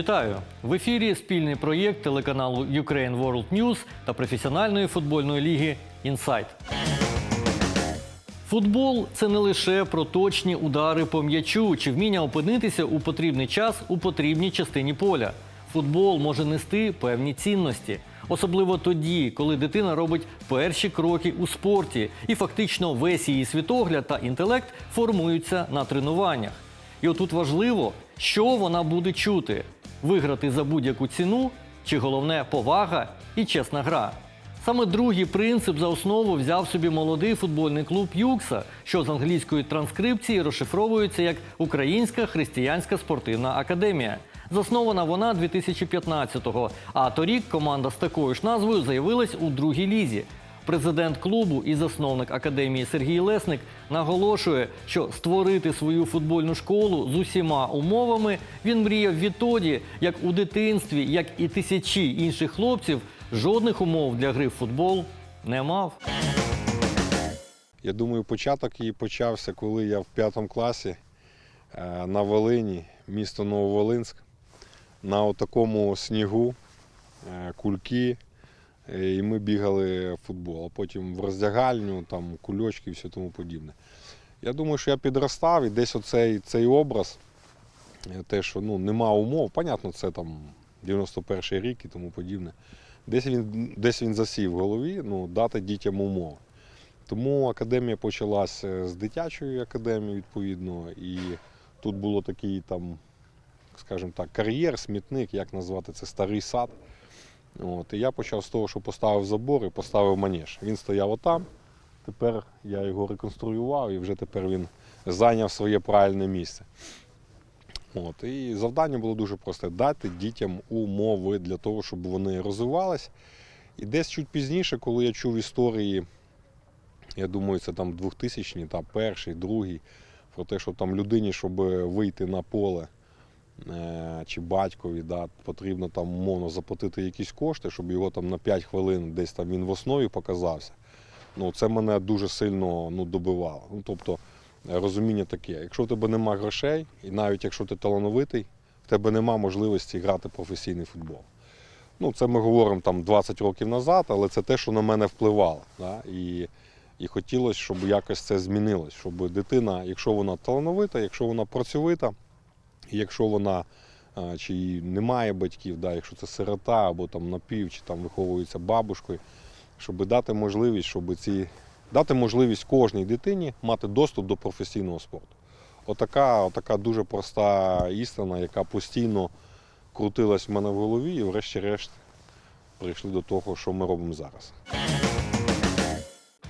Вітаю! В ефірі спільний проєкт телеканалу Ukraine World News та професіональної футбольної ліги Інсайт. Футбол це не лише про точні удари по м'ячу чи вміння опинитися у потрібний час у потрібній частині поля. Футбол може нести певні цінності, особливо тоді, коли дитина робить перші кроки у спорті, і фактично весь її світогляд та інтелект формуються на тренуваннях. І отут важливо, що вона буде чути: виграти за будь-яку ціну, чи головне повага і чесна гра. Саме другий принцип за основу взяв собі молодий футбольний клуб Юкса, що з англійської транскрипції розшифровується як Українська християнська спортивна академія. Заснована вона 2015-го, а торік команда з такою ж назвою заявилась у другій лізі. Президент клубу і засновник академії Сергій Лесник наголошує, що створити свою футбольну школу з усіма умовами він мріяв відтоді, як у дитинстві, як і тисячі інших хлопців, жодних умов для гри в футбол не мав. Я думаю, початок її почався, коли я в п'ятому класі е, на Волині, місто Нововолинськ, на такому снігу, е, кульки, і ми бігали в футбол, а потім в роздягальню, там кульочки і все тому подібне. Я думаю, що я підростав і десь оцей цей образ, е, те, що ну, нема умов, понятно, це там 91 рік і тому подібне. Десь він, десь він засів в голові, ну, дати дітям умови. Тому академія почалася з дитячої академії, відповідно, і тут було такий там, скажімо так, кар'єр, смітник, як назвати це, старий сад. От, і я почав з того, що поставив забор і поставив манеж. Він стояв отам. Тепер я його реконструював і вже тепер він зайняв своє правильне місце. От, і завдання було дуже просте дати дітям умови для того, щоб вони розвивались. І десь чуть пізніше, коли я чув історії я думаю, це там 2000 та перший, другий, про те, що там людині, щоб вийти на поле чи батькові, да, потрібно там умовно заплатити якісь кошти, щоб його там на 5 хвилин десь там він в основі показався. Ну, це мене дуже сильно ну, добивало. Ну, тобто е, розуміння таке, якщо в тебе нема грошей, і навіть якщо ти талановитий, в тебе нема можливості грати професійний футбол. Ну, це ми говоримо там 20 років назад, але це те, що на мене впливало. Да? І і хотілося, щоб якось це змінилось, щоб дитина, якщо вона талановита, якщо вона працьовита, якщо вона чи немає батьків, да, якщо це сирота або там напів, чи там виховується бабушкою, щоб дати можливість, щоб ці дати можливість кожній дитині мати доступ до професійного спорту. Отака, отака дуже проста істина, яка постійно крутилась в мене в голові, і врешті-решт прийшли до того, що ми робимо зараз.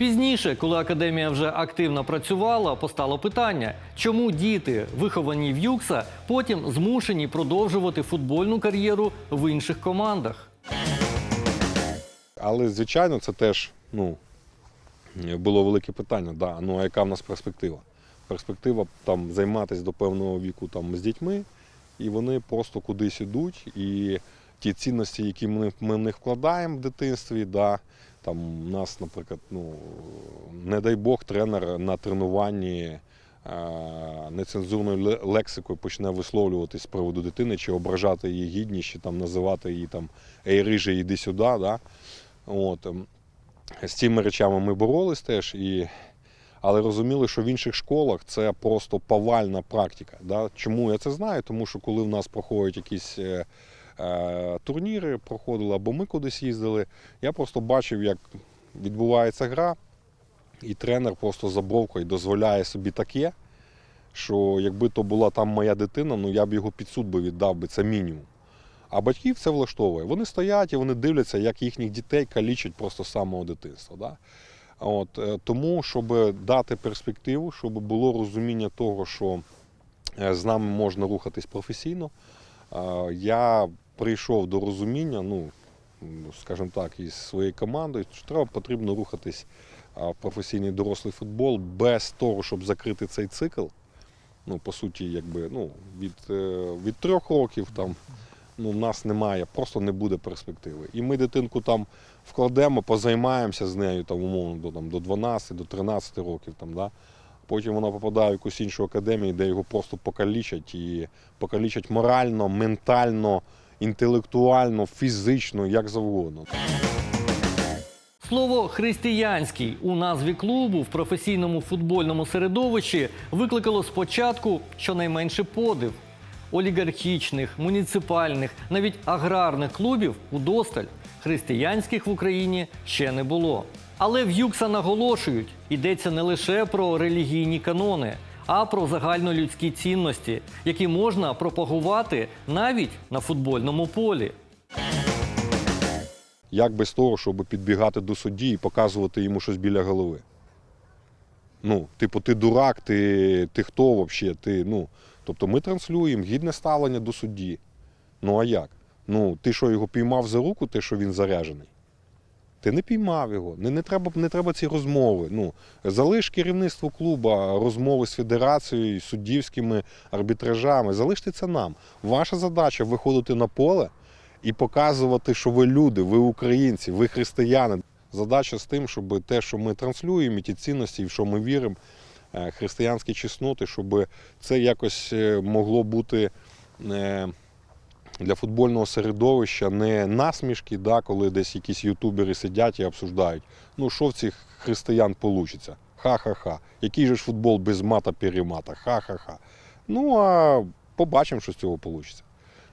Пізніше, коли академія вже активно працювала, постало питання, чому діти, виховані в Юкса, потім змушені продовжувати футбольну кар'єру в інших командах. Але, звичайно, це теж ну, було велике питання. Да, ну, а яка в нас перспектива? Перспектива там, займатися до певного віку там, з дітьми, і вони просто кудись ідуть. І ті цінності, які ми, ми в них вкладаємо в дитинстві, да, там у нас, наприклад, ну, не дай Бог, тренер на тренуванні е, нецензурною лексикою почне висловлюватись з приводу дитини, чи ображати її гідність, чи там називати її там ей риже, іди сюди. Да? От, ем, з цими речами ми боролись теж, і, але розуміли, що в інших школах це просто повальна практика. Да? Чому я це знаю? Тому що коли в нас проходять якісь е, турніри, проходили або ми кудись їздили, я просто бачив, як відбувається гра, і тренер просто за бровкою дозволяє собі таке, що якби то була там моя дитина, ну я б його під суд би віддав би, це мінімум. А батьків це влаштовує. Вони стоять і вони дивляться, як їхніх дітей калічать просто з самого дитинства. Да? От, е, тому, щоб дати перспективу, щоб було розуміння того, що е, з нами можна рухатись професійно, е, я прийшов до розуміння, ну, скажімо так, із своєю командою, що треба потрібно рухатись в професійний дорослий футбол без того, щоб закрити цей цикл. Ну, по суті, якби, ну, від, е, від трьох років там ну, в нас немає, просто не буде перспективи. І ми дитинку там вкладемо, позаймаємося з нею там, умовно до, там, до 12, до 13 років. Там, да? Потім вона попадає в якусь іншу академію, де його просто покалічать і покалічать морально, ментально, інтелектуально, фізично, як завгодно. Слово християнський у назві клубу в професійному футбольному середовищі викликало спочатку щонайменше подив. Олігархічних, муніципальних, навіть аграрних клубів удосталь християнських в Україні ще не було. Але в Юкса наголошують, йдеться не лише про релігійні канони, а про загальнолюдські цінності, які можна пропагувати навіть на футбольному полі. Як без того, щоб підбігати до судді і показувати йому щось біля голови. Ну, типу, ти дурак, ти, ти хто взагалі? Ти, ну, тобто ми транслюємо гідне ставлення до судді. Ну а як? Ну, ти що його піймав за руку, те, що він заряжений? Ти не піймав його. Не, не, треба, не треба ці розмови. Ну, залиш керівництву клуба розмови з федерацією, суддівськими арбітражами. Залиште це нам. Ваша задача виходити на поле і показувати, що ви люди, ви українці, ви християни. Задача з тим, щоб те, що ми транслюємо, і ті цінності, в що ми віримо, е, християнські чесноти, щоб це якось е, могло бути е, для футбольного середовища не насмішки, да, коли десь якісь ютубери сидять і обсуждають. Ну, що в цих християн вийде? Ха-ха-ха. Який же ж футбол без мата перемата? Ха-ха-ха. Ну, а побачимо, що з цього вийде.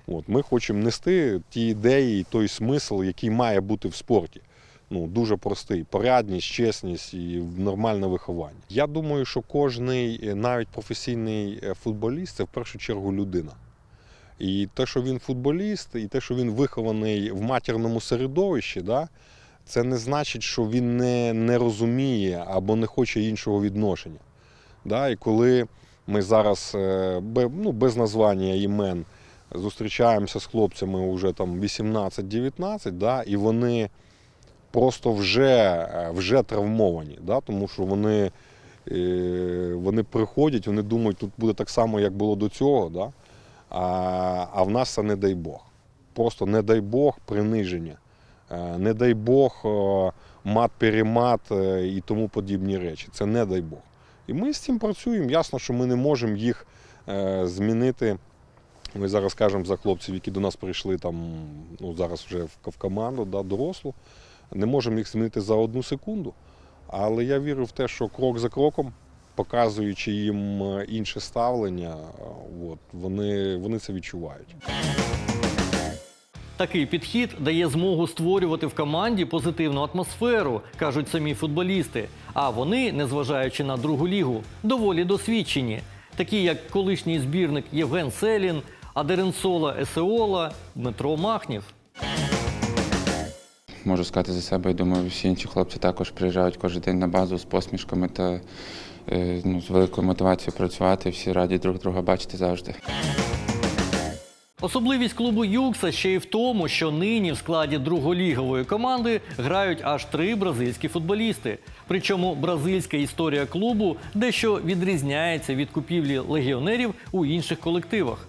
От, ми хочемо нести ті ідеї, той смисл, який має бути в спорті. Ну, дуже простий. Порядність, чесність і нормальне виховання. Я думаю, що кожний, е, навіть професійний е, футболіст, це в першу чергу людина. І те, що він футболіст, і те, що він вихований в матірному середовищі, да, це не значить, що він не, не розуміє або не хоче іншого відношення. Да, і коли ми зараз е, ну, без названня імен зустрічаємося з хлопцями вже там 18-19, да, і вони просто вже, е, вже травмовані, да, тому що вони, е, вони приходять, вони думають, тут буде так само, як було до цього. Да, а, а в нас це не дай Бог. Просто не дай Бог приниження. Е, Не дай Бог е, мат-перемат е, і тому подібні речі. Це не дай Бог. І ми з цим працюємо. Ясно, що ми не можемо їх е, змінити. Ми зараз кажемо за хлопців, які до нас прийшли там, ну зараз вже в команду, да, дорослу. Не можемо їх змінити за одну секунду. Але я вірю в те, що крок за кроком, показуючи їм е, інше ставлення, е, от, вони, вони це відчувають. Такий підхід дає змогу створювати в команді позитивну атмосферу, кажуть самі футболісти. А вони, незважаючи на другу лігу, доволі досвідчені, такі як колишній збірник Євген Селін, Адеренсола Есеола, Дмитро Махнів. Можу сказати за себе, і думаю, всі інші хлопці також приїжджають кожен день на базу з посмішками та ну, з великою мотивацією працювати. Всі раді друг друга бачити завжди. Особливість клубу Юкса ще й в тому, що нині в складі друголігової команди грають аж три бразильські футболісти. Причому бразильська історія клубу дещо відрізняється від купівлі легіонерів у інших колективах.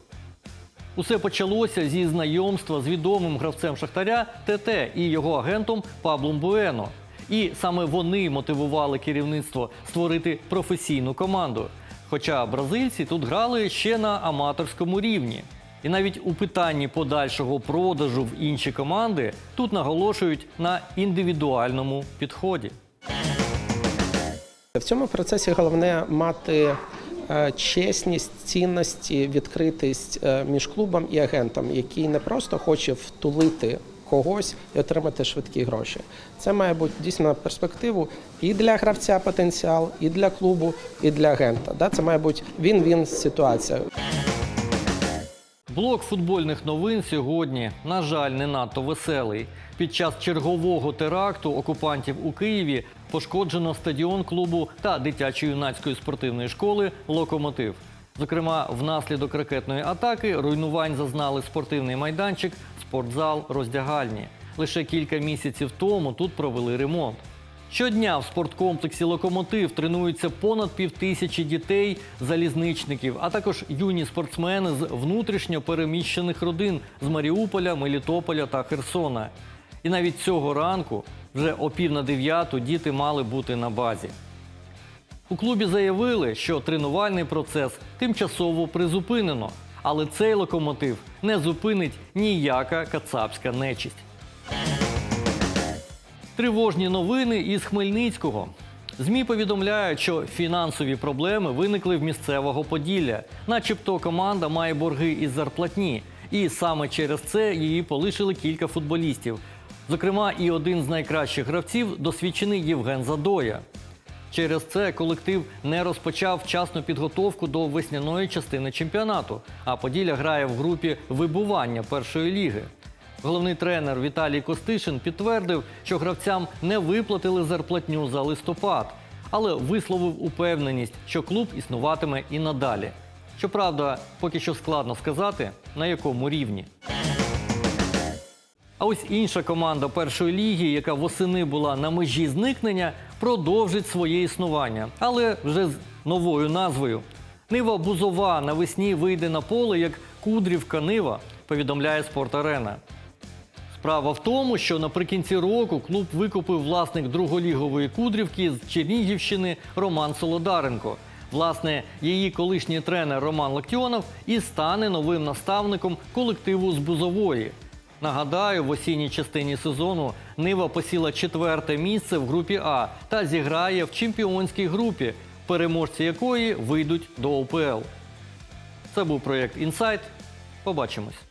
Усе почалося зі знайомства з відомим гравцем Шахтаря ТТ і його агентом Паблом Буено. І саме вони мотивували керівництво створити професійну команду. Хоча бразильці тут грали ще на аматорському рівні. І навіть у питанні подальшого продажу в інші команди тут наголошують на індивідуальному підході. В цьому процесі головне мати е, чесність, цінності, відкритість е, між клубом і агентом, який не просто хоче втулити когось і отримати швидкі гроші. Це має бути дійсно перспективу і для гравця потенціал, і для клубу, і для агента. Це має бути він-він ситуація. Блок футбольних новин сьогодні, на жаль, не надто веселий. Під час чергового теракту окупантів у Києві пошкоджено стадіон клубу та дитячо-юнацької спортивної школи Локомотив. Зокрема, внаслідок ракетної атаки руйнувань зазнали спортивний майданчик, спортзал, роздягальні. Лише кілька місяців тому тут провели ремонт. Щодня в спорткомплексі Локомотив тренуються понад півтисячі дітей, залізничників, а також юні спортсмени з внутрішньо переміщених родин з Маріуполя, Мелітополя та Херсона. І навіть цього ранку, вже о пів на дев'яту, діти мали бути на базі. У клубі заявили, що тренувальний процес тимчасово призупинено, але цей локомотив не зупинить ніяка кацапська нечисть. Тривожні новини із Хмельницького. ЗМІ повідомляють, що фінансові проблеми виникли в місцевого Поділля, начебто команда має борги із зарплатні, і саме через це її полишили кілька футболістів. Зокрема, і один з найкращих гравців досвідчений Євген Задоя. Через це колектив не розпочав вчасну підготовку до весняної частини чемпіонату, а Поділля грає в групі вибування першої ліги. Головний тренер Віталій Костишин підтвердив, що гравцям не виплатили зарплатню за листопад, але висловив упевненість, що клуб існуватиме і надалі. Щоправда, поки що складно сказати, на якому рівні. А ось інша команда першої ліги, яка восени була на межі зникнення, продовжить своє існування, але вже з новою назвою. Нива Бузова навесні вийде на поле як Кудрівка Нива, повідомляє Спорт-Арена. Справа в тому, що наприкінці року клуб викупив власник друголігової Кудрівки з Чернігівщини Роман Солодаренко. Власне, її колишній тренер Роман Лактіонов і стане новим наставником колективу з Бузової. Нагадаю, в осінній частині сезону Нива посіла четверте місце в групі А та зіграє в чемпіонській групі, переможці якої вийдуть до ОПЛ. Це був проєкт Інсайт. Побачимось.